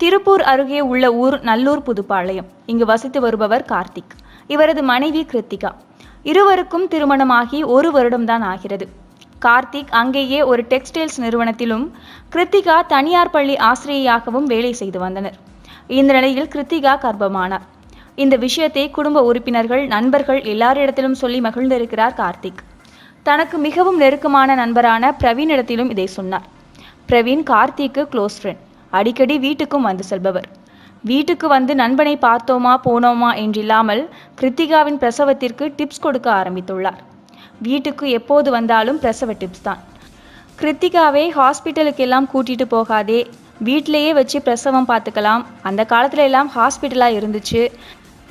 திருப்பூர் அருகே உள்ள ஊர் நல்லூர் புதுப்பாளையம். இங்கு வசித்து வருபவர் கார்த்திக். இவரது மனைவி கிருத்திகா. இருவருக்கும் திருமணமாகி ஒரு வருடம்தான் ஆகிறது. கார்த்திக் அங்கேயே ஒரு டெக்ஸ்டைல்ஸ் நிறுவனத்திலும் கிருத்திகா தனியார் பள்ளி ஆசிரியையாகவும் வேலை செய்து வந்தனர். இந்த நிலையில் கிருத்திகா கர்ப்பமானார். இந்த விஷயத்தை குடும்ப உறுப்பினர்கள் நண்பர்கள் எல்லாரிடத்திலும் சொல்லி மகிழ்ந்திருக்கிறார் கார்த்திக். தனக்கு மிகவும் நெருக்கமான நண்பரான பிரவீனிடத்திலும் இதை சொன்னார். பிரவீன் கார்த்திக்கு க்ளோஸ் ஃப்ரெண்ட். அடிக்கடி வீட்டுக்கும் வந்து செல்பவர். வீட்டுக்கு வந்து நண்பனை பார்த்தோமா போனோமா என்றில்லாமல் கிருத்திகாவின் பிரசவத்திற்கு டிப்ஸ் கொடுக்க ஆரம்பித்துள்ளார். வீட்டுக்கு எப்போது வந்தாலும் பிரசவ டிப்ஸ் தான். கிருத்திகாவை ஹாஸ்பிட்டலுக்கெல்லாம் கூட்டிகிட்டு கூட்டிட்டு போகாதே வீட்டிலேயே வச்சு பிரசவம் பார்த்துக்கலாம். அந்த காலத்துல எல்லாம் ஹாஸ்பிட்டலாக இருந்துச்சு.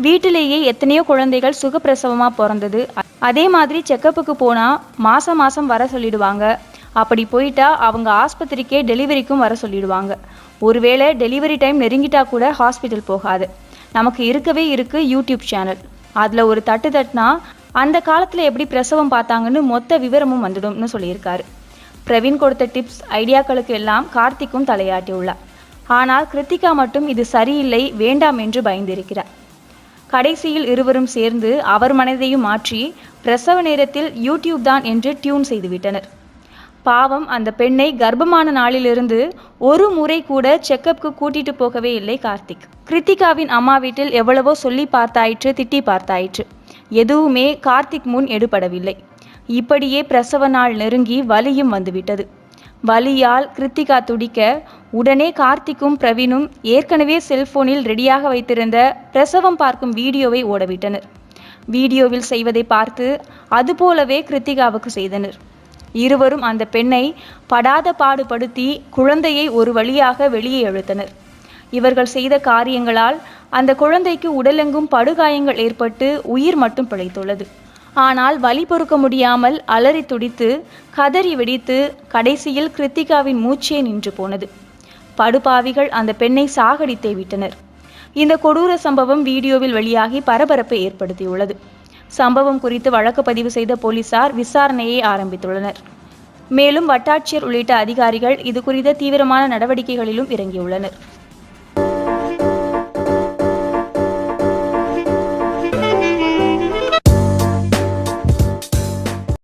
வீட்டிலேயே எத்தனையோ குழந்தைகள் சுகப்பிரசவமாக பிறந்தது. அதே மாதிரி செக்கப்புக்கு போனால் மாதம் மாதம் வர சொல்லிடுவாங்க. அப்படி போயிட்டா அவங்க ஆஸ்பத்திரிக்கே டெலிவரிக்கும் வர சொல்லிடுவாங்க. ஒருவேளை டெலிவரி டைம் நெருங்கிட்டா கூட ஹாஸ்பிட்டல் போகாது. நமக்கு இருக்கவே இருக்குது யூடியூப் சேனல் அதில் ஒரு தட்டு தட்டினா அந்த காலத்தில் எப்படி பிரசவம் பார்த்தாங்கன்னு மொத்த விவரமும் வந்துடும்னு சொல்லியிருக்காரு. பிரவீன் கொடுத்த டிப்ஸ் ஐடியாக்களுக்கு எல்லாம் கார்த்திக்கும் தலையாட்டியுள்ளார். ஆனால் கிருத்திகா மட்டும் இது சரியில்லை வேண்டாம் என்று பயந்திருக்கிறார். கடைசியில் இருவரும் சேர்ந்து அவர் மனதையும் மாற்றி பிரசவ நேரத்தில் யூடியூப் தான் என்று டியூன் செய்துவிட்டனர். பாவம் அந்த பெண்ணை கர்ப்பமான நாளிலிருந்து ஒரு முறை கூட செக்கப்க்கு கூட்டிட்டு போகவே இல்லை கார்த்திக். கிருத்திகாவின் அம்மா வீட்டில் எவ்வளவோ சொல்லி பார்த்தாயிற்று திட்டி பார்த்தாயிற்று. எதுவுமே கார்த்திக் முன் எடுபடவில்லை. இப்படியே பிரசவ நாள் நெருங்கி வலியும் வந்துவிட்டது. வலியால் கிருத்திகா துடிக்க உடனே கார்த்திக்கும் பிரவீனும் ஏற்கனவே செல்போனில் ரெடியாக வைத்திருந்த பிரசவம் பார்க்கும் வீடியோவை ஓடவிட்டனர். வீடியோவில் செய்வதை பார்த்து அதுபோலவே கிருத்திகாவுக்கு செய்தனர். இருவரும் அந்த பெண்ணை படாத பாடுபடுத்தி குழந்தையை ஒரு வழியாக வெளியே இழுத்தனர் இவர்கள் செய்த காரியங்களால் அந்த குழந்தைக்கு உடலெங்கும் படுகாயங்கள் ஏற்பட்டு உயிர் மட்டும் பிழைத்துள்ளது. ஆனால் வலி பொறுக்க முடியாமல் அலறி துடித்து கதறி வெடித்து கடைசியில் கிருத்திகாவின் மூச்சே நின்று போனது. படுபாவிகள் அந்த பெண்ணை சாகடித்தே விட்டனர். இந்த கொடூர சம்பவம் வீடியோவில் வெளியாகி பரபரப்பை ஏற்படுத்தியுள்ளது. சம்பவம் குறித்து வழக்கு பதிவு செய்த போலீசார் விசாரணையை ஆரம்பித்துள்ளனர். மேலும் வட்டாட்சியர் உள்ளிட்ட அதிகாரிகள் இது குறித்த தீவிரமான நடவடிக்கைகளிலும் இறங்கியுள்ளனர்.